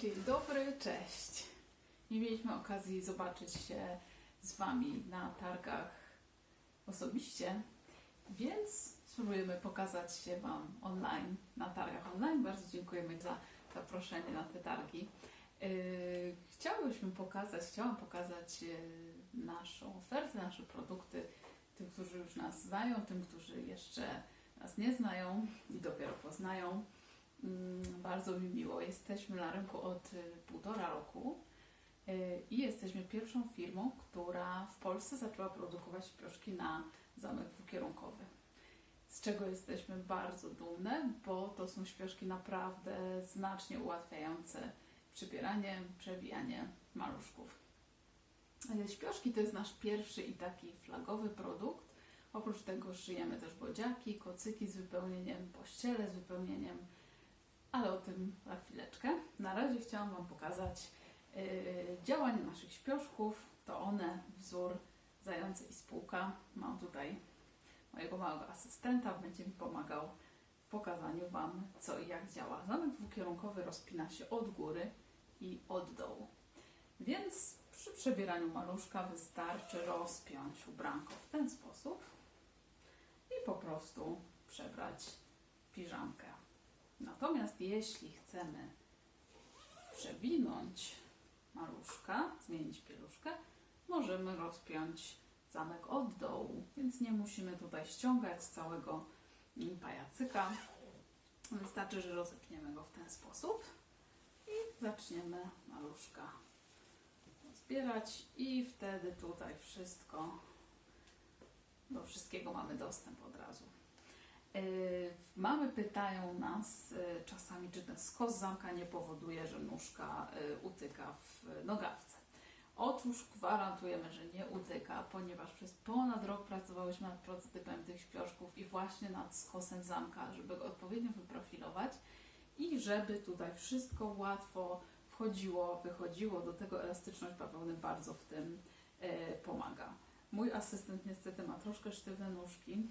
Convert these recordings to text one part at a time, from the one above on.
Dzień dobry, cześć. Nie mieliśmy okazji zobaczyć się z Wami na targach osobiście, więc spróbujemy pokazać się Wam online, na targach online. Bardzo dziękujemy za zaproszenie na te targi. Yy, Chciałyśmy pokazać, chciałam pokazać yy, naszą ofertę, nasze produkty tym, którzy już nas znają, tym, którzy jeszcze nas nie znają i dopiero poznają. Mm, Bardzo mi miło. Jesteśmy na rynku od y, półtora roku y, i jesteśmy pierwszą firmą, która w Polsce zaczęła produkować śpioszki na zamek dwukierunkowy. Z czego jesteśmy bardzo dumne, bo to są śpioszki naprawdę znacznie ułatwiające przybieranie, przewijanie maluszków. Y, Śpioszki to jest nasz pierwszy i taki flagowy produkt. Oprócz tego szyjemy też bodziaki, kocyki z wypełnieniem, pościele z wypełnieniem, ale o tym za chwileczkę. Na razie chciałam Wam pokazać yy, działanie naszych śpioszków. To one, wzór zające i spółka. Mam tutaj mojego małego asystenta, będzie mi pomagał w pokazaniu Wam, co i jak działa. Zamek dwukierunkowy rozpina się od góry i od dołu. Więc przy przebieraniu maluszka wystarczy rozpiąć ubranko w ten sposób i po prostu przebrać piżamkę. Natomiast jeśli chcemy przewinąć maluszka, zmienić pieluszkę, możemy rozpiąć zamek od dołu, więc nie musimy tutaj ściągać całego mm, pajacyka. Wystarczy, że rozepniemy go w ten sposób i zaczniemy maluszka zbierać i wtedy tutaj wszystko, do wszystkiego mamy dostęp od razu. Yy, Mamy pytają nas yy, czasami, czy ten skos zamka nie powoduje, że nóżka yy, utyka w nogawce. Otóż gwarantujemy, że nie utyka, ponieważ przez ponad rok pracowałyśmy nad prototypem tych śpioszków i właśnie nad skosem zamka, żeby go odpowiednio wyprofilować i żeby tutaj wszystko łatwo wchodziło, wychodziło. Do tego elastyczność bawełny bardzo w tym pomaga. Mój asystent niestety ma troszkę sztywne nóżki,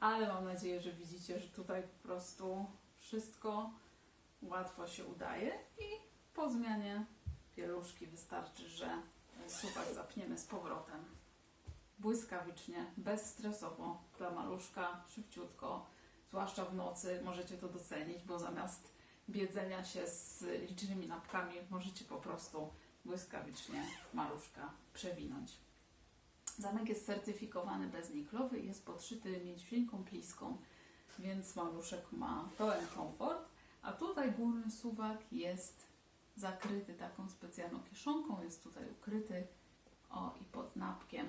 ale mam nadzieję, że widzicie, że tutaj po prostu wszystko łatwo się udaje i po zmianie pieluszki wystarczy, że suwak zapniemy z powrotem błyskawicznie, bezstresowo dla maluszka, szybciutko, zwłaszcza w nocy możecie to docenić, bo zamiast biedzenia się z licznymi napkami możecie po prostu błyskawicznie maluszka przewinąć. Zamek jest certyfikowany bezniklowy i jest podszyty mięciuńką pliską, więc maluszek ma pełen komfort. A tutaj górny suwak jest zakryty taką specjalną kieszonką, jest tutaj ukryty o i pod napkiem,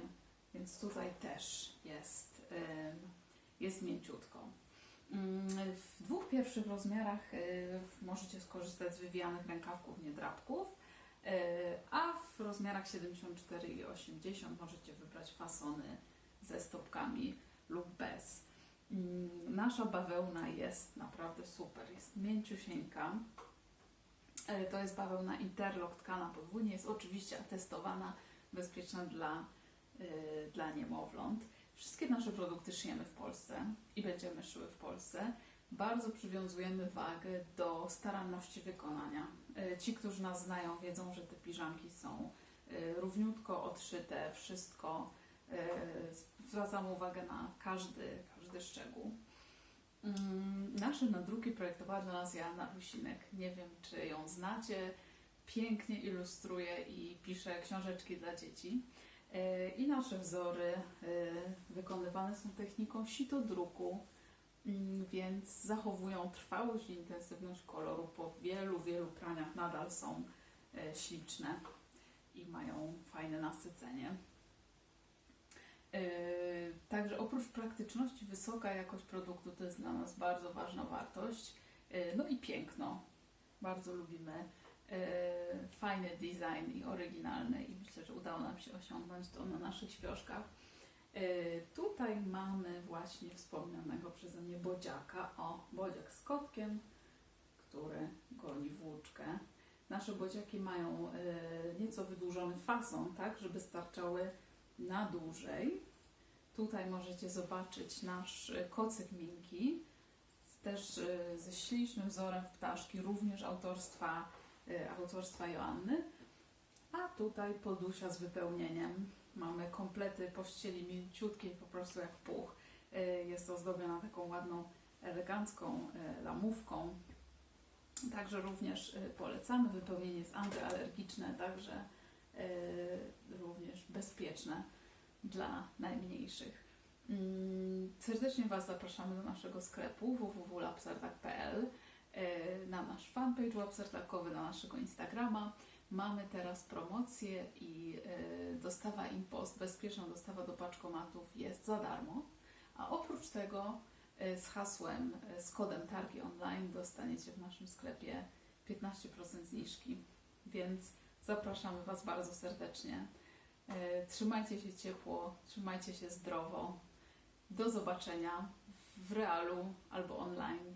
więc tutaj też jest, jest mięciutko. Ym, W dwóch pierwszych rozmiarach y, możecie skorzystać z wywijanych rękawków, nie drapków. Yy, a w rozmiarach 74 i 80 możecie wybrać fasony ze stopkami lub bez. Mm, Nasza bawełna jest naprawdę super, jest mięciusieńka. Yy, To jest bawełna Interlock tkana podwójnie, jest oczywiście atestowana, bezpieczna dla, yy, dla niemowląt. Wszystkie nasze produkty szyjemy w Polsce i będziemy szyły w Polsce. Bardzo przywiązujemy wagę do staranności wykonania. E, Ci, którzy nas znają, wiedzą, że te piżamki są e, równiutko odszyte, wszystko. e, Zwracamy uwagę na każdy, każdy szczegół. Mm, Nasze nadruki projektowała dla nas Joanna Rusinek. Nie wiem, czy ją znacie. Pięknie ilustruje i pisze książeczki dla dzieci. I nasze wzory wykonywane są techniką sitodruku, więc zachowują trwałość i intensywność koloru po wielu, wielu praniach nadal są e, śliczne i mają fajne nasycenie. E, Także oprócz praktyczności, wysoka jakość produktu to jest dla nas bardzo ważna wartość. E, No i piękno. Bardzo lubimy fajny design i oryginalny i myślę, że udało nam się osiągnąć to na naszych śpioszkach. E, Tutaj mamy właśnie wspomnianego przeze mnie bodziaka. O, bodziak z kotkiem, który goni włóczkę. Nasze bodziaki mają e, nieco wydłużony fason, tak, żeby starczały na dłużej. Tutaj możecie zobaczyć nasz e, kocyk miękki z też y, ze ślicznym wzorem w ptaszki, również autorstwa, autorstwa Joanny. A tutaj podusia z wypełnieniem. Mamy komplety pościeli mięciutkiej, po prostu jak puch. Y, Jest ozdobiona taką ładną, elegancką y, lamówką. Także również y, polecamy. Wypełnienie jest antyalergiczne, także również bezpieczne dla najmniejszych. Mm, Serdecznie Was zapraszamy do naszego sklepu www.lapsertak.pl y, na nasz fanpage łapsertakowy, na naszego Instagrama. Mamy teraz promocję i y, dostawa impost, bezpieczna dostawa do paczkomatów jest za darmo. A oprócz tego y, z hasłem, y, z kodem targi online dostaniecie w naszym sklepie 15% zniżki. Więc zapraszamy Was bardzo serdecznie. Trzymajcie się ciepło, trzymajcie się zdrowo. Do zobaczenia w realu albo online.